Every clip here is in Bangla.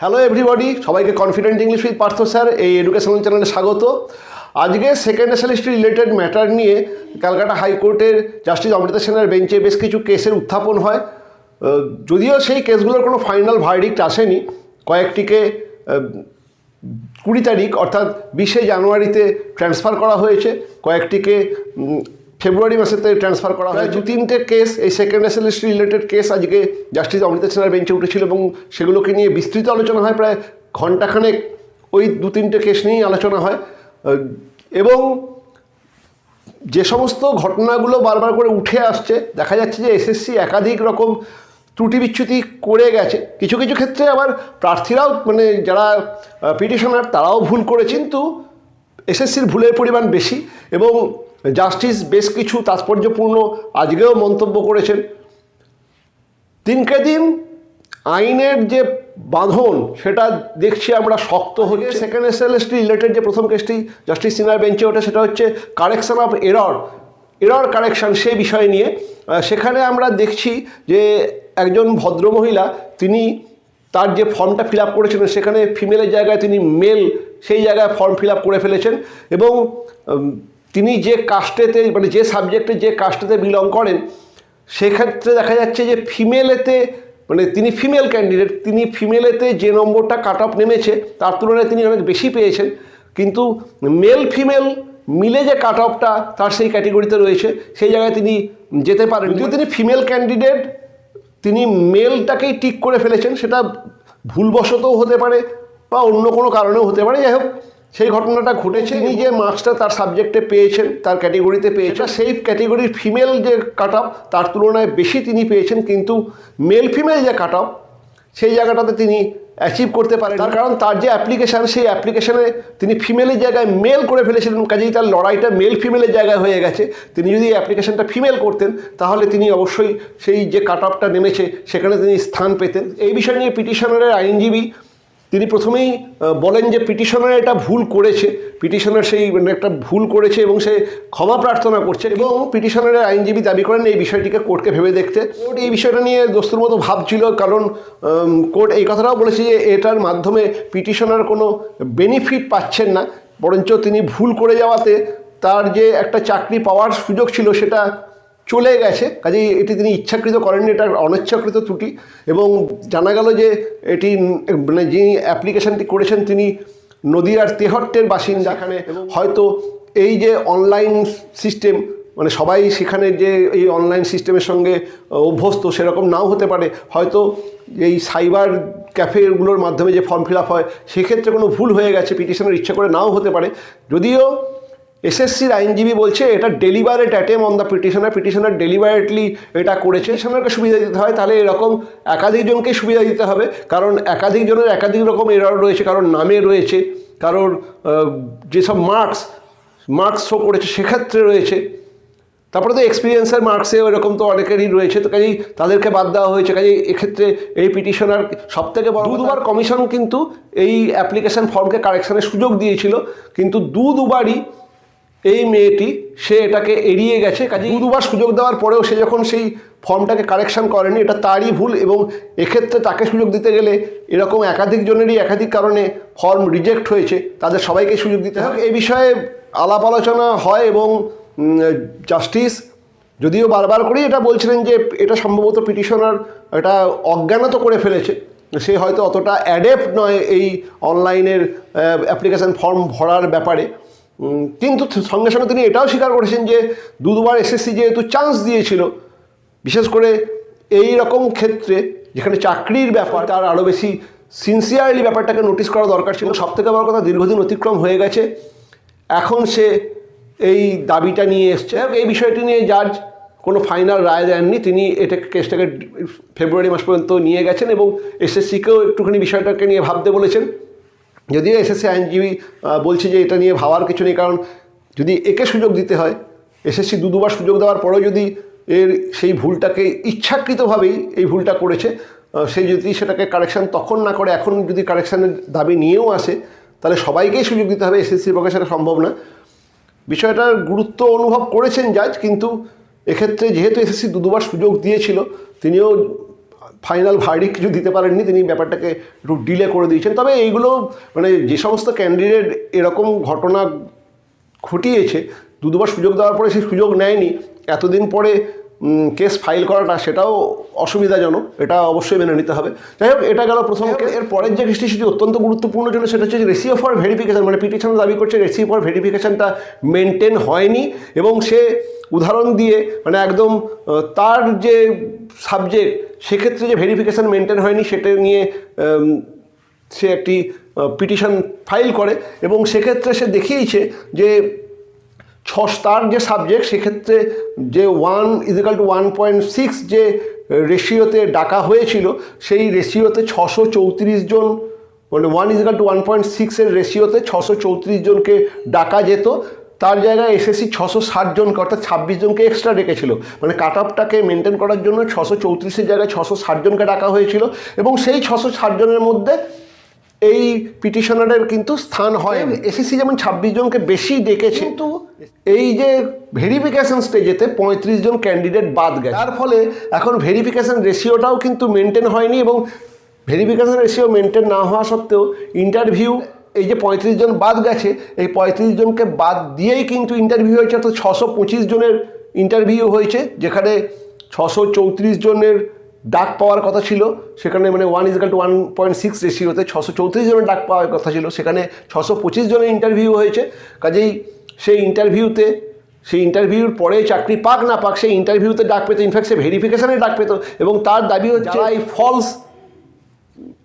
হ্যালো এভরিবডি সবাইকে confident English with Partha sir এই এডুকেশনাল চ্যানেলে স্বাগত। আজকে সেকেন্ড এসএলএসটি রিলেটেড ম্যাটার নিয়ে ক্যালকাটা হাইকোর্টের জাস্টিস অমৃতা সেনের বেঞ্চে বেশ কিছু কেসের উত্থাপন হয়। যদিও সেই কেসগুলোর কোনো ফাইনাল ভার্ডিক্ট আসেনি, কয়েকটিকে কুড়ি তারিখ, অর্থাৎ বিশে জানুয়ারিতে ট্রান্সফার করা হয়েছে। কয়েকটিকে ফেব্রুয়ারি মাসেতে ট্রান্সফার করা হয়। দু তিনটে কেস এই সেকেন্ড এসএলএসটি রিলেটেড কেস আজকে জাস্টিস অমৃতা সেনার বেঞ্চে উঠেছিল এবং সেগুলোকে নিয়ে বিস্তৃত আলোচনা হয়। প্রায় ঘন্টাখানেক ওই দু তিনটে কেস নিয়েই আলোচনা হয়। এবং যে সমস্ত ঘটনাগুলো বারবার করে উঠে আসছে দেখা যাচ্ছে যে এসএসসি একাধিক রকম ত্রুটি বিচ্যুতি করে গেছে। কিছু কিছু ক্ষেত্রে আবার প্রার্থীরাও মানে যারা পিটিশনার তারাও ভুল করেছে কিন্তু এসএসসির ভুলের পরিমাণ বেশি। এবং জাস্টিস বেশ কিছু তাৎপর্যপূর্ণ আজকেও মন্তব্য করেছেন। দিনকে দিন আইনের যে বাঁধন সেটা দেখছি আমরা শক্ত হচ্ছে। সেকেন্ড এসএলএসটি রিলেটেড যে প্রথম কেসটি জাস্টিস সিনার বেঞ্চে ওঠে সেটা হচ্ছে correction of error error correction সেই বিষয় নিয়ে। সেখানে আমরা দেখছি যে একজন ভদ্রমহিলা তিনি তার যে ফর্মটা ফিল আপ করেছিলেন সেখানে ফিমেলের জায়গায় তিনি মেল সেই জায়গায় ফর্ম ফিল আপ করে ফেলেছেন। এবং তিনি যে কাস্টেতে মানে যে সাবজেক্টে যে কাস্টেতে বিলং করেন, সেক্ষেত্রে দেখা যাচ্ছে যে ফিমেলেতে মানে তিনি ফিমেল ক্যান্ডিডেট তিনি ফিমেলেতে যে নম্বরটা কাট অফ নেমেছে, তার তুলনায় তিনি অনেক বেশি পেয়েছেন। কিন্তু মেল ফিমেল মিলে যে কাট অফটা তার সেই ক্যাটেগরিতে রয়েছে, সেই জায়গায় তিনি যেতে পারেন যদিও তিনি ফিমেল ক্যান্ডিডেট তিনি মেলটাকেই টিক করে ফেলেছেন, সেটা ভুলবশতও হতে পারে বা অন্য কোনো কারণেও হতে পারে। যাই হোক সেই ঘটনাটা ঘটেছে তিনি যে মার্কসটা তার সাবজেক্টে পেয়েছেন তার ক্যাটেগরিতে পেয়েছেন সেই ক্যাটেগরির ফিমেল যে কাট তার তুলনায় বেশি তিনি পেয়েছেন কিন্তু মেল ফিমেল যে কাট সেই জায়গাটাতে তিনি অ্যাচিভ করতে পারেন তার কারণ তার যে অ্যাপ্লিকেশান সেই অ্যাপ্লিকেশানে তিনি ফিমেলের জায়গায় মেল করে ফেলেছিলেন কাজেই তার লড়াইটা মেল ফিমেলের জায়গায় হয়ে গেছে। তিনি যদি অ্যাপ্লিকেশানটা ফিমেল করতেন তাহলে তিনি অবশ্যই সেই যে কাট নেমেছে সেখানে তিনি স্থান পেতেন। এই বিষয় নিয়ে পিটিশনারের আইনজীবী তিনি প্রথমেই বলেন যে পিটিশনার এটা ভুল করেছে। পিটিশনার সেই একটা ভুল করেছে এবং সে ক্ষমা প্রার্থনা করছে এবং পিটিশনারের আইনজীবী দাবি করেন এই বিষয়টিকে কোর্টকে ভেবে দেখতে। কোর্ট এই বিষয়টা নিয়ে দোস্তুর মতো ভাবছিল কারণ কোর্ট এই কথাটাও বলেছে যে এটার মাধ্যমে পিটিশনার কোনো বেনিফিট পাচ্ছেন না। বরঞ্চ তিনি ভুল করে যাওয়াতে তার যে একটা চাকরি পাওয়ার সুযোগ ছিল সেটা চলে গেছে। কাজেই এটি তিনি ইচ্ছাকৃত করেননি এটা অনিচ্ছাকৃত ত্রুটি এবং জানা গেল যে এটি মানে যিনি অ্যাপ্লিকেশনটি করেছেন তিনি নদীয়ার তেহট্টের বাসিন্দা। এখানে হয়তো এই যে অনলাইন সিস্টেম মানে সবাই সেখানে যে এই অনলাইন সিস্টেমের সঙ্গে অভ্যস্ত সেরকম নাও হতে পারে। হয়তো এই সাইবার ক্যাফেগুলোর মাধ্যমে যে ফর্ম ফিল আপ হয় সেক্ষেত্রে কোনো ভুল হয়ে গেছে পিটিশনের ইচ্ছা করে নাও হতে পারে। যদিও এসএসসির আইনজীবী বলছে এটা deliberate attempt on the petitioner petitioner deliberately এটা করেছে। পিটিশনারকে সুবিধা দিতে হয় তাহলে এরকম একাধিকজনকে সুবিধা দিতে হবে কারণ একাধিকজনের একাধিক রকম এরর রয়েছে কারোর নামে রয়েছে কারোর যেসব মার্কস মার্কস শো করেছে সেক্ষেত্রে রয়েছে। তারপরে তো এক্সপিরিয়েন্সের মার্কসে এরকম তো অনেকেরই রয়েছে তো কাজেই তাদেরকে বাদ দেওয়া হয়েছে। কাজেই এক্ষেত্রে এই পিটিশনার সব থেকে বড় দুবার কমিশন কিন্তু এই অ্যাপ্লিকেশন ফর্মকে কারেকশানের সুযোগ দিয়েছিল কিন্তু দু দুবারই এই মেয়েটি, সে এটাকে এড়িয়ে গেছে কাজে দুবার সুযোগ দেওয়ার পরেও সে যখন সেই ফর্মটাকে কারেকশন করেনি, এটা তারই ভুল এবং এক্ষেত্রে তাকে সুযোগ দিতে গেলে এরকম একাধিক জনেরই একাধিক কারণে ফর্ম রিজেক্ট হয়েছে, তাদের সবাইকে সুযোগ দিতে হবে। এই বিষয়ে আলাপ আলোচনা হয় এবং জাস্টিস, যদিও বারবার করেই এটা বলছিলেন যে এটা সম্ভবত পিটিশনার এটা অজ্ঞানত করে ফেলেছে, সে হয়তো অতটা অ্যাডেপ্ট নয় এই অনলাইনের অ্যাপ্লিকেশান ফর্ম ভরার ব্যাপারে। কিন্তু সঙ্গে সঙ্গে তিনি এটাও স্বীকার করেছেন যে দু দুবার এসএসসি যেহেতু চান্স দিয়েছিল, বিশেষ করে এই রকম ক্ষেত্রে যেখানে চাকরির ব্যাপার, তার আরও বেশি সিনসিয়ারলি ব্যাপারটাকে নোটিস করা দরকার ছিল। সব থেকে বড় কথা দীর্ঘদিন অতিক্রম হয়ে গেছে। এখন সে এই দাবিটা নিয়ে এসছে। এই বিষয়টি নিয়ে জাজ কোনো ফাইনাল রায় দেননি, তিনি এটা কেসটাকে ফেব্রুয়ারি মাস পর্যন্ত নিয়ে গেছেন এবং এসএসসিকেও একটুখানি বিষয়টাকে নিয়ে ভাবতে বলেছেন। যদিও এসএসসি আইনজীবী বলছে যে এটা নিয়ে ভাবার কিছু নেই, কারণ যদি একে সুযোগ দিতে হয়, এসএসসি দু দুবার সুযোগ দেওয়ার পরেও যদি এর সেই ভুলটাকে ইচ্ছাকৃতভাবেই এই ভুলটা করেছে সে যদি সেটাকে কারেকশান তখন না করে, এখন যদি কারেকশানের দাবি নিয়েও আসে, তাহলে সবাইকেই সুযোগ দিতে হবে, এসএসসির পক্ষে সেটা সম্ভব না। বিষয়টার গুরুত্ব অনুভব করেছেন জাজ, কিন্তু এক্ষেত্রে যেহেতু এসএসসি দু দুবার সুযোগ দিয়েছিল, তিনিও ফাইনাল ভার্ডিক কিছু দিতে পারেননি, তিনি ব্যাপারটাকে একটু ডিলে করে দিয়েছেন। তবে এইগুলো মানে যে সমস্ত ক্যান্ডিডেট এরকম ঘটনা ঘটিয়েছে দু দুবার সুযোগ দেওয়ার পরে সেই সুযোগ নেয়নি। এতদিন পরে কেস ফাইল করাটা সেটাও অসুবিধাজনক। এটা অবশ্যই মেনে নিতে হবে। যাই হোক এটা গেল প্রথম এর পরের যে কেসটি সেটি অত্যন্ত গুরুত্বপূর্ণ ছিল সেটা হচ্ছে রেসিও ফর ভেরিফিকেশান মানে পিটিশন দাবি করছে রেসিও ফর ভেরিফিকেশানটা মেনটেন হয়নি এবং সে উদাহরণ দিয়ে মানে একদম তার যে সাবজেক্ট সেক্ষেত্রে যে ভেরিফিকেশন মেনটেন হয়নি সেটা নিয়ে সে একটি পিটিশন ফাইল করে এবং সেক্ষেত্রে সে দেখিয়েছে যে তার যে সাবজেক্ট সেক্ষেত্রে যে one is equal to one point six যে রেশিওতে ডাকা হয়েছিল, সেই রেশিওতে ছশো চৌত্রিশ জন মানে one is equal to one point সিক্সের রেশিওতে ছশো চৌত্রিশ জনকে ডাকা যেত। তার জায়গায় এসএসসি ছশো ষাট জনকে, অর্থাৎ ছাব্বিশ জনকে এক্সট্রা ডেকেছিল। মানে কাট অফটাকে মেনটেন করার জন্য ছশো চৌত্রিশের জায়গায় ছশো ষাট জনকে ডাকা হয়েছিল। এবং সেই ছশো ষাট জনের মধ্যে এই পিটিশনারের কিন্তু স্থান হয়। এসএসসি যেমন ছাব্বিশ জনকে বেশি ডেকেছে কিন্তু এই যে ভেরিফিকেশন স্টেজেতে পঁয়ত্রিশ জন ক্যান্ডিডেট বাদ গেছে। তার ফলে এখন ভেরিফিকেশন রেশিওটাও কিন্তু মেনটেন হয়নি এবং ভেরিফিকেশন রেশিও মেনটেন না হওয়া সত্ত্বেও ইন্টারভিউ এই যে পঁয়ত্রিশ জন বাদ গেছে এই পঁয়ত্রিশ জনকে বাদ দিয়েই কিন্তু ইন্টারভিউ হয়েছে। অর্থাৎ ছশো পঁচিশ জনের ইন্টারভিউ হয়েছে যেখানে ছশো চৌত্রিশ জনের ডাক পাওয়ার কথা ছিল সেখানে মানে one is equal to one point six রেশিওতে ছশো চৌত্রিশ জনের ডাক পাওয়ার কথা ছিল সেখানে ছশো পঁচিশ জনের ইন্টারভিউ হয়েছে। কাজেই সেই ইন্টারভিউতে সেই ইন্টারভিউর পরে চাকরি পাক না পাক সেই ইন্টারভিউতে ডাক পেতো ইনফ্যাক্ট সে ভেরিফিকেশানে ডাক পেতো এবং তার দাবি হচ্ছে এই ফলস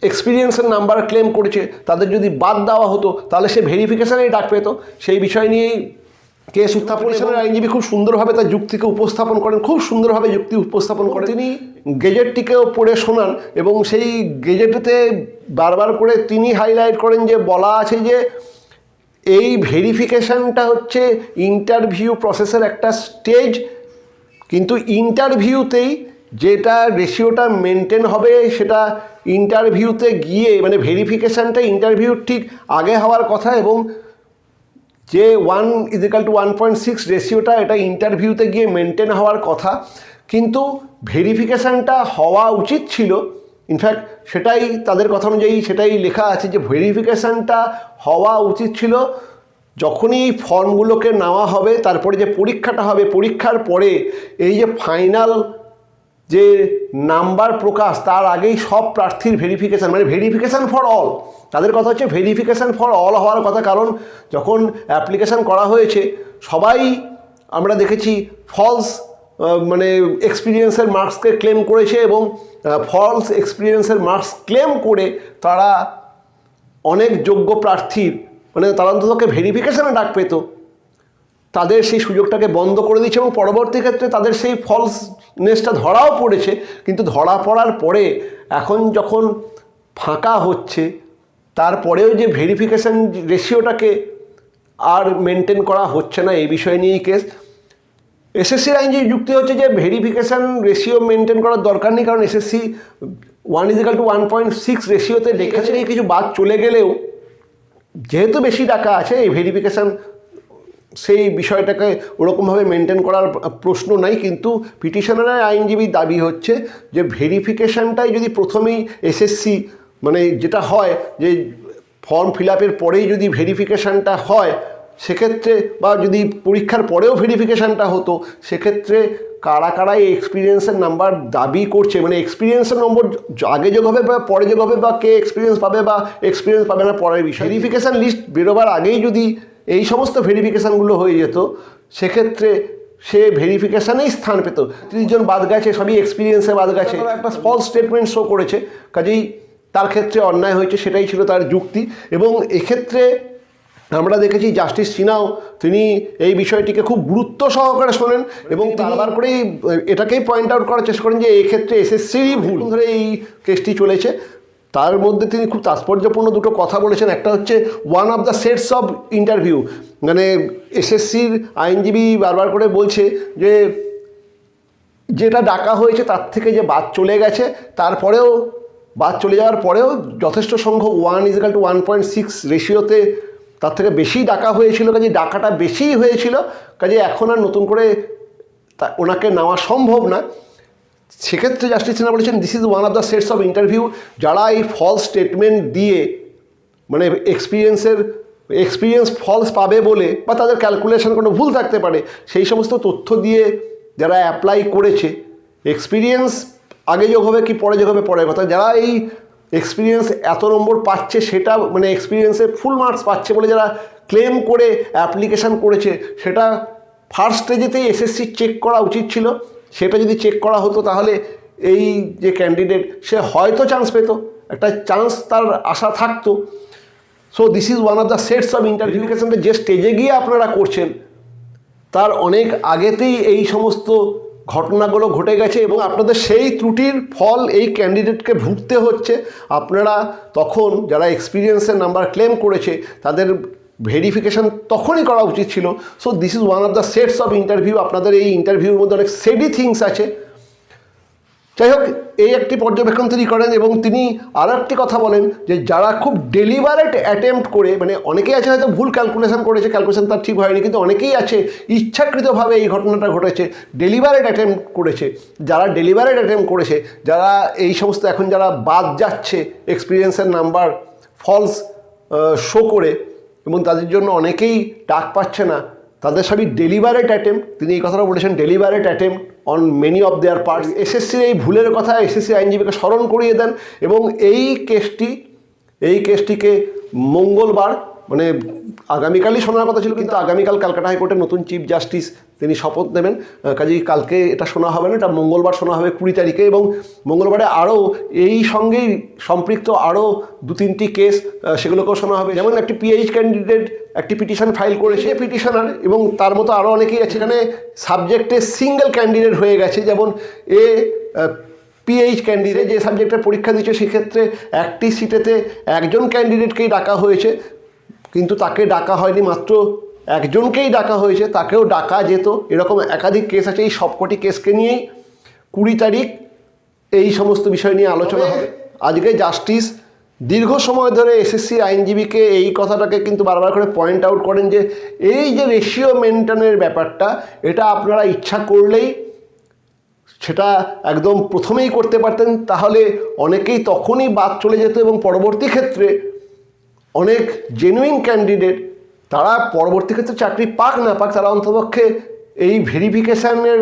এক্সপিরিয়েন্সের নাম্বার ক্লেম করেছে তাদের যদি বাদ দেওয়া হতো তাহলে সে ভেরিফিকেশানেই ডাক পেত। সেই বিষয় নিয়েই কেস উত্থাপনের আইনজীবী খুব সুন্দরভাবে তার যুক্তিকে উপস্থাপন করেন খুব সুন্দরভাবে যুক্তি উপস্থাপন করেন। তিনি গেজেটটিকেও পড়ে শোনান এবং সেই গেজেটেতে বারবার করে তিনি হাইলাইট করেন যে বলা আছে যে এই ভেরিফিকেশানটা হচ্ছে ইন্টারভিউ প্রসেসের একটা স্টেজ। কিন্তু ইন্টারভিউতেই যেটা রেশিওটা মেনটেন হবে সেটা ইন্টারভিউতে গিয়ে মানে ভেরিফিকেশানটা ইন্টারভিউ ঠিক আগে হওয়ার কথা এবং যে one is equal to one point six রেশিওটা এটা ইন্টারভিউতে গিয়ে মেনটেন হওয়ার কথা, কিন্তু ভেরিফিকেশানটা হওয়া উচিত ছিল। ইনফ্যাক্ট সেটাই তাদের কথা অনুযায়ী সেটাই লেখা আছে যে ভেরিফিকেশানটা হওয়া উচিত ছিল। যখনই ফর্মগুলোকে নেওয়া হবে, তারপরে যে পরীক্ষাটা হবে, পরীক্ষার পরে এই যে ফাইনাল যে নাম্বার প্রকাশ, তার আগেই সব প্রার্থীর ভেরিফিকেশান মানে ভেরিফিকেশান ফর অল তাদের কথা হচ্ছে ভেরিফিকেশান ফর অল হওয়ার কথা, কারণ যখন অ্যাপ্লিকেশান করা হয়েছে, সবাই আমরা দেখেছি ফলস মানে এক্সপিরিয়েন্সের মার্কসকে ক্লেম করেছে এবং ফলস এক্সপিরিয়েন্সের মার্কস ক্লেম করে তারা অনেক যোগ্য প্রার্থীর মানে তারা অন্ততকে ভেরিফিকেশানে ডাক পেতো। তাদের সেই সুযোগটাকে বন্ধ করে দিচ্ছে এবং পরবর্তী ক্ষেত্রে তাদের সেই ফলসনেসটা ধরাও পড়েছে। কিন্তু ধরা পড়ার পরে এখন যখন ফাঁকা হচ্ছে, তারপরেও যে ভেরিফিকেশান রেশিওটাকে আর মেনটেন করা হচ্ছে না এই বিষয় নিয়েই কেস এসএসসির আইন যে যুক্তি হচ্ছে যে ভেরিফিকেশান রেশিও মেনটেন করার দরকার নেই, কারণ SSC one is equal to one point six রেশিওতে দেখেছে কিছু বাদ চলে গেলেও যেহেতু বেশি টাকা আছে, এই ভেরিফিকেশান সেই বিষয়টাকে ওরকমভাবে মেনটেন করার প্রশ্ন নাই কিন্তু পিটিশনারের আইনজীবী দাবি হচ্ছে যে ভেরিফিকেশানটাই যদি প্রথমেই এসএসসি মানে যেটা হয় যে ফর্ম ফিল আপের পরেই যদি ভেরিফিকেশানটা হয় সেক্ষেত্রে বা যদি পরীক্ষার পরেও ভেরিফিকেশানটা হতো সেক্ষেত্রে কারা কারা এই এক্সপিরিয়েন্সের নাম্বার দাবি করছে মানে এক্সপিরিয়েন্সের নম্বর আগে যোগ হবে বা পরে যোগ হবে বা কে এক্সপিরিয়েন্স পাবে বা এক্সপিরিয়েন্স পাবে না পরের বিষয়। ভেরিফিকেশান লিস্ট বেরোবার আগেই যদি এই সমস্ত ভেরিফিকেশানগুলো হয়ে যেত সেক্ষেত্রে সে ভেরিফিকেশানেই স্থান পেত। জন বাদ গেছে সবই এক্সপিরিয়েন্সে বাদ গেছে একটা ফলস স্টেটমেন্ট শো করেছে কাজেই তার ক্ষেত্রে অন্যায় হয়েছে সেটাই ছিল তার যুক্তি। এবং এক্ষেত্রে আমরা দেখেছি জাস্টিস সিনহাও তিনি এই বিষয়টিকে খুব গুরুত্ব সহকারে শোনেন এবং বারবার করেই এটাকেই পয়েন্ট আউট করার চেষ্টা করেন যে এক্ষেত্রে এসএসসিরই ভুল। ধরে এই কেসটি চলেছে। তার মধ্যে তিনি খুব তাৎপর্যপূর্ণ দুটো কথা বলেছেন। একটা হচ্ছে one of the sets of interview মানে এসএসসির আইনজীবী বারবার করে বলছে যে, যেটা ডাকা হয়েছে তার থেকে যে বাদ চলে গেছে, তারপরেও বাদ চলে যাওয়ার পরেও যথেষ্ট সংখ্যক one is equal to one point six রেশিওতে তার থেকে বেশি ডাকা হয়েছিল, কাজে ডাকাটা বেশিই হয়েছিল, কাজে এখন আর নতুন করে ওনাকে নেওয়া সম্ভব না। সেক্ষেত্রে জাস্টিস সিনহা বলেছেন this is one of the sets of interview যারা এই ফলস স্টেটমেন্ট দিয়ে মানে এক্সপিরিয়েন্সের এক্সপিরিয়েন্স ফলস পাবে বলে বা তাদের ক্যালকুলেশন কোনো ভুল থাকতে পারে, সেই সমস্ত তথ্য দিয়ে যারা অ্যাপ্লাই করেছে এক্সপিরিয়েন্স আগে যোগ হবে কি পরে যোগ হবে পরের কথা, যারা এই এক্সপিরিয়েন্স এত নম্বর পাচ্ছে সেটা মানে এক্সপিরিয়েন্সে ফুল মার্কস পাচ্ছে বলে যারা ক্লেম করে অ্যাপ্লিকেশান করেছে, সেটা ফার্স্ট স্টেজেতেই এসএসসি চেক করা উচিত ছিল। সেটা যদি চেক করা হতো তাহলে এই যে ক্যান্ডিডেট সে হয়তো চান্স পেত। একটা চান্স তার আশা থাকতো। So this is one of the sets of ইন্টারভিউকেশনটা যে স্টেজে গিয়ে আপনারা করছেন, তার অনেক আগেতেই এই সমস্ত ঘটনাগুলো ঘটে গেছে এবং আপনাদের সেই ত্রুটির ফল এই ক্যান্ডিডেটকে ভুগতে হচ্ছে। আপনারা তখন যারা এক্সপিরিয়েন্সের নাম্বার ক্লেম করেছে, তাদের ভেরিফিকেশন তখনই করা উচিত ছিল। So this is one of the sets of interview আপনাদের এই ইন্টারভিউর মধ্যে অনেক সেডি থিংস আছে। যাই হোক, এই একটি পর্যবেক্ষণ তিনি করেন এবং তিনি আরও একটি কথা বলেন যে, যারা খুব ডেলিভারেট অ্যাটেম্প্ট করে মানে অনেকেই আছে হয়তো ভুল ক্যালকুলেশন করেছে ক্যালকুলেশন তার ঠিক হয়নি, কিন্তু অনেকেই আছে ইচ্ছাকৃতভাবে এই ঘটনাটা ঘটেছে ডেলিভারেট অ্যাটেম্প্ট করেছে। যারা ডেলিভারেট অ্যাটেম্প্ট করেছে, যারা এই সমস্ত এখন যারা বাদ যাচ্ছে এক্সপিরিয়েন্সের নাম্বার ফলস শো করে এবং তাদের জন্য অনেকেই ডাক পাচ্ছে না। তাদের সবই ডেলিভারেট অ্যাটেম তিনি এই কথাটা বলেছেন deliberate attempt on many of their parts এসএসসির এই ভুলের কথা এসএসসি আইনজীবীকে স্মরণ করিয়ে দেন এবং এই কেসটি, এই কেসটিকে মঙ্গলবার মানে আগামীকালই শোনার কথা ছিল কিন্তু আগামীকাল ক্যালকাটা হাইকোর্টের নতুন চিফ জাস্টিস তিনি শপথ নেবেন। কাজেই কালকে এটা শোনা হবে না এটা মঙ্গলবার শোনা হবে কুড়ি তারিখে এবং মঙ্গলবারে আরও এই সঙ্গেই সম্পৃক্ত আরও দু তিনটি কেস সেগুলোকেও শোনা হবে। যেমন একটি পিএইচ ক্যান্ডিডেট একটি পিটিশন ফাইল করেছে। পিটিশনার এবং তার মতো আরও অনেকেই আছে এখানে সাবজেক্টে সিঙ্গেল ক্যান্ডিডেট হয়ে গেছে। যেমন এ পিএইচ ক্যান্ডিডেট যে সাবজেক্টের পরীক্ষা দিচ্ছে সেক্ষেত্রে একটি সিটেতে একজন ক্যান্ডিডেটকেই ডাকা হয়েছে। কিন্তু তাকে ডাকা হয়নি মাত্র একজনকেই ডাকা হয়েছে তাকেও ডাকা যেত। এরকম একাধিক কেস আছে এই সবকটি কেসকে নিয়েই কুড়ি তারিখ এই সমস্ত বিষয় নিয়ে আলোচনা হবে। আজকে জাস্টিস দীর্ঘ সময় ধরে এসএসসি আইনজীবীকে এই কথাটাকে কিন্তু বারবার করে পয়েন্ট আউট করেন যে এই যে রেশিও মেনটেনের ব্যাপারটা এটা আপনারা ইচ্ছা করলেই সেটা একদম প্রথমেই করতে পারতেন তাহলে অনেকেই তখনই বাদ চলে যেত এবং পরবর্তী ক্ষেত্রে অনেক জেনুইন ক্যান্ডিডেট তারা পরবর্তী ক্ষেত্রে চাকরি পাক না পাক তারা অন্তপক্ষে এই ভেরিফিকেশানের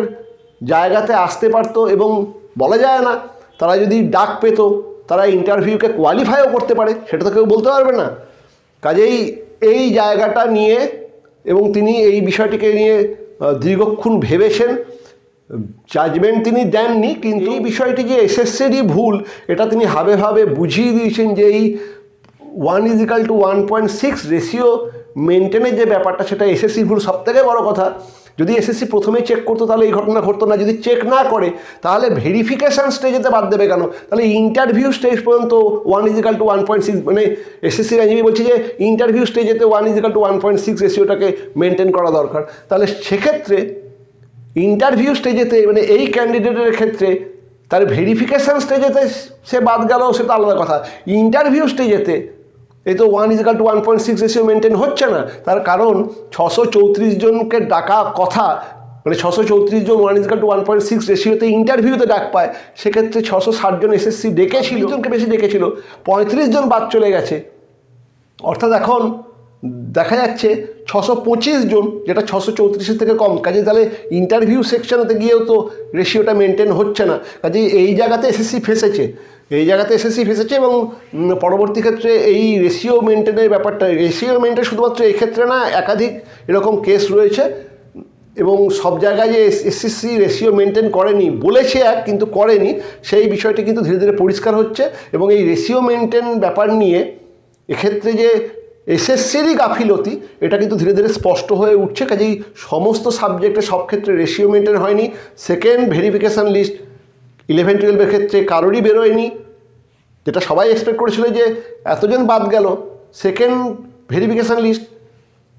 জায়গাতে আসতে পারতো এবং বলা যায় না তারা যদি ডাক পেত তারা ইন্টারভিউকে কোয়ালিফাইও করতে পারে সেটা তো কেউ বলতে পারবে না। কাজেই এই জায়গাটা নিয়ে এবং তিনি এই বিষয়টিকে নিয়ে দীর্ঘক্ষণ ভেবেছেন জাজমেন্ট তিনি দেননি কিন্তু এই বিষয়টি যে এসএসসিরই ভুল এটা তিনি হাবে ভাবে বুঝিয়ে দিয়েছেন যে এই one is equal to one point six ratio মেনটেনের যে ব্যাপারটা, সেটা এসএসসি ভুল সব থেকে বড়ো কথা। যদি এসএসসি প্রথমেই চেক করতো, তাহলে এই ঘটনা ঘটতো না। যদি চেক না করে, তাহলে ভেরিফিকেশান স্টেজেতে বাদ দেবে কেন? তাহলে ইন্টারভিউ স্টেজ পর্যন্ত one is equal to one point six মানে এসএসসি আইনজীবী বলছে যে interview স্টেজেতে one is equal to one point six রেশিওটাকে maintain করা দরকার। তাহলে সেক্ষেত্রে ইন্টারভিউ স্টেজেতে মানে এই ক্যান্ডিডেটের ক্ষেত্রে, তার ভেরিফিকেশান স্টেজেতে সে বাদ গেল, সেটা আলাদা কথা। ইন্টারভিউ স্টেজেতে এই তো one is equal to one point six ratio maintain হচ্ছে না। তার কারণ ছশো চৌত্রিশ জনকে ডাকা কথা মানে ছশো চৌত্রিশ জন one is equal to one point six রেশিওতে ইন্টারভিউতে ডাক পায় সেক্ষেত্রে ছশো ষাট জন এসএসসি ডেকেছিল। জনকে বেশি ডেকেছিল। পঁয়ত্রিশ জন বাদ চলে গেছে। অর্থাৎ এখন দেখা যাচ্ছে ছশো পঁচিশ জন যেটা ছশো চৌত্রিশের থেকে কম কাজে তাহলে ইন্টারভিউ সেকশনেতে গিয়েও তো রেশিওটা মেনটেন হচ্ছে না। কাজে এই জায়গাতে এসএসসি ফেসেছে। এই জায়গাতে এসএসসি ফেসেছে এবং পরবর্তী ক্ষেত্রে এই রেশিও মেনটেনের ব্যাপারটা রেশিও মেনটেন শুধুমাত্র এক্ষেত্রে না, একাধিক এরকম কেস রয়েছে, এবং সব জায়গায় যে এসএসসি রেশিও মেনটেন করেনি বলেছে এক, কিন্তু করেনি, সেই বিষয়টি কিন্তু ধীরে ধীরে পরিষ্কার হচ্ছে, এবং এই রেশিও মেনটেন ব্যাপার নিয়ে এক্ষেত্রে যে এসএসসিরই গাফিলতি, এটা কিন্তু ধীরে ধীরে স্পষ্ট হয়ে উঠছে, কাজেই সমস্ত সাবজেক্টে সব ক্ষেত্রে রেশিও মেনটেন হয়নি। সেকেন্ড ভেরিফিকেশান লিস্ট ইলেভেন, টুয়েলভের ক্ষেত্রে কারোরই বেরোয়নি। যেটা সবাই এক্সপেক্ট করেছিল যে এতজন বাদ গেল সেকেন্ড ভেরিফিকেশান লিস্ট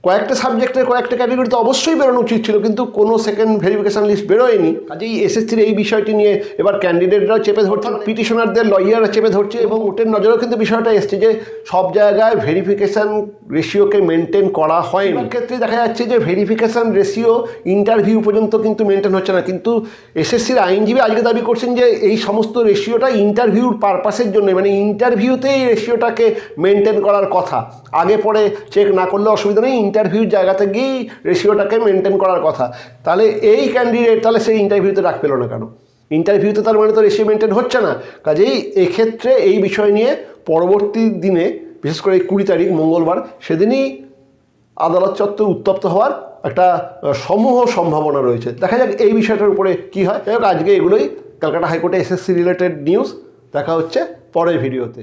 কয়েকটা সাবজেক্টের কয়েকটা ক্যাটাগরিতে অবশ্যই বেরোনো উচিত ছিল কিন্তু কোনো সেকেন্ড ভেরিফিকেশন লিস্ট বেরোয়নি। কাজেই এসএসসির এই বিষয়টি নিয়ে এবার ক্যান্ডিডেটরাও চেপে ধরছে পিটিশনারদের লয়াররা চেপে ধরছে এবং ওটের নজরেও কিন্তু বিষয়টা এসছে যে সব জায়গায় ভেরিফিকেশান রেশিওকে মেনটেন করা হয় ক্ষেত্রে দেখা যাচ্ছে যে ভেরিফিকেশন রেশিও ইন্টারভিউ পর্যন্ত কিন্তু মেনটেন হচ্ছে না কিন্তু এসএসসির আইনজীবী আজকে দাবি করছেন যে এই সমস্ত রেশিওটা ইন্টারভিউর পারপাসের জন্য মানে ইন্টারভিউতে এই রেশিওটাকে মেনটেন করার কথা। আগে পরে চেক না করলে অসুবিধা নেই ইন্টারভিউর জায়গাতে গিয়েই রেশিওটাকে মেনটেন করার কথা। তাহলে এই ক্যান্ডিডেট তাহলে সেই ইন্টারভিউতে ডাক পেল না কেন? ইন্টারভিউতে তার মানে তো রেশিও মেনটেন হচ্ছে না। কাজেই এক্ষেত্রে এই বিষয় নিয়ে পরবর্তী দিনে, বিশেষ করে এই কুড়ি তারিখ, মঙ্গলবার, সেদিনই আদালত চত্বর উত্তপ্ত হওয়ার একটা সমূহ সম্ভাবনা রয়েছে। দেখা যাক এই বিষয়টার উপরে কী হয়। যাই আজকে এগুলোই ক্যালকাটা হাইকোর্টে এসএসসি রিলেটেড নিউজ দেখা হচ্ছে পরের ভিডিওতে।